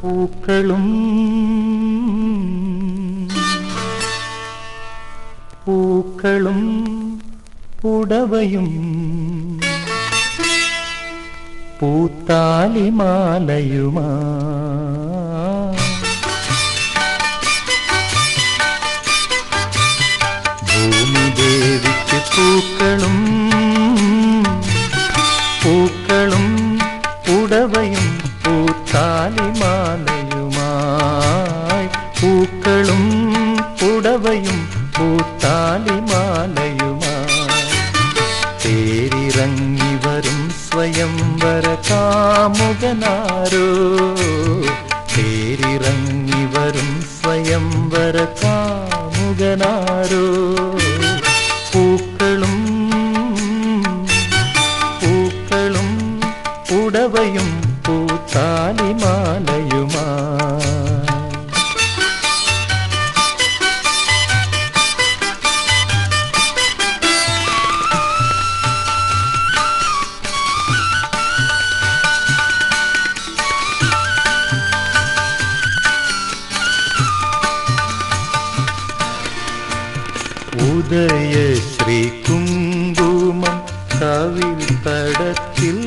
പൂക്കളും പൂക്കളും പുടവയും പൂത്താലിമാലയുമാ പൂത്താലിമാലയുമായി പൂക്കളും പുടവയും പൂത്താലിമാലയുമായി തേരിറങ്ങി വരും സ്വയംവര കാമുകനാരോ തേരിറങ്ങി വരും സ്വയംവര കാമുകനാരോ പൂക്കളും പൂക്കളും ഉടവയും உதய ஸ்ரீ குங்குமம் கவில் படத்தில்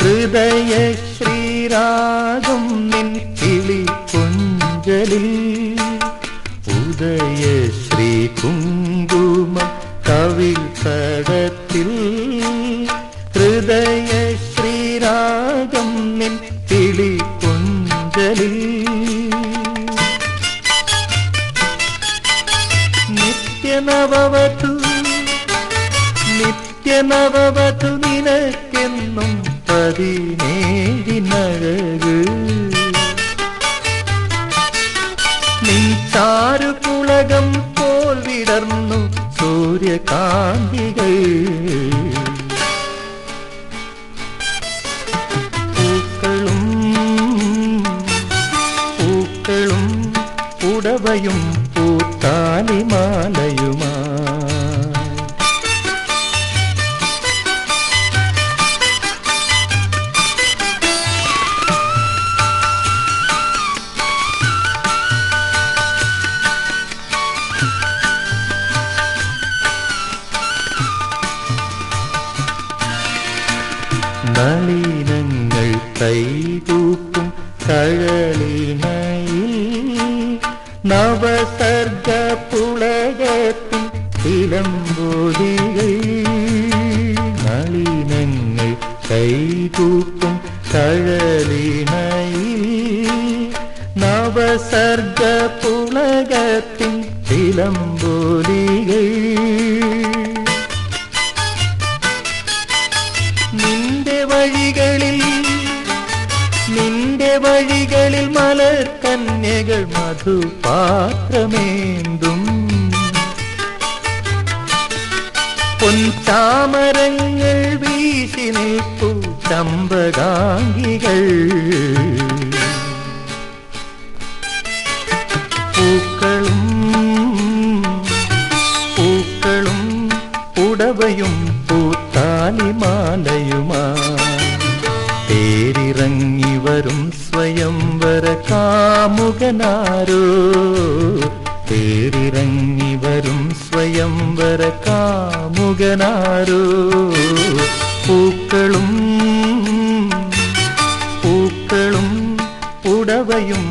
ஹய ஸ்ரீராகம் நின் கிளி கொஞ்சலில். உதய ஸ்ரீ குங்குமம் கவில் படத்தில் ஹய ஸ்ரீராகம் നിത്യനവവധു നിത്യനവവധു നിനക്കെന്നും പതിനേഴിനഴക്. നിൻചാരു പുളകം പോൽ വിടർന്നു സൂര്യകാന്തികൾ. പൂക്കളും പൂക്കളും ഉടവയും നളിനങ്ങൾ കൈതൂക്കും കഴലിനയിൽ നവസർഗ പുളകത്തിൽ ഇളമ്പൊടികൾ നളിനങ്ങൾ കൈതൂക്കും കഴലിനയിൽ നവസർഗ പുളകത്തിൻ ഇളമ്പൊലികൾ വഴികളിൽ നിന്റെ വഴികളിൽ മലർ കന്യകൾ മധുപാത്രമേന്തും. പൊൻചാമരങ്ങൾ വീശി നിൽപ്പു ചമ്പകാംഗികൾ വരും സ്വയംവര കാമുകനാരോ തേരിറങ്ങി വരും സ്വയംവര കാമുകനാരോ പൂക്കളും പൂക്കളും ഉടവയും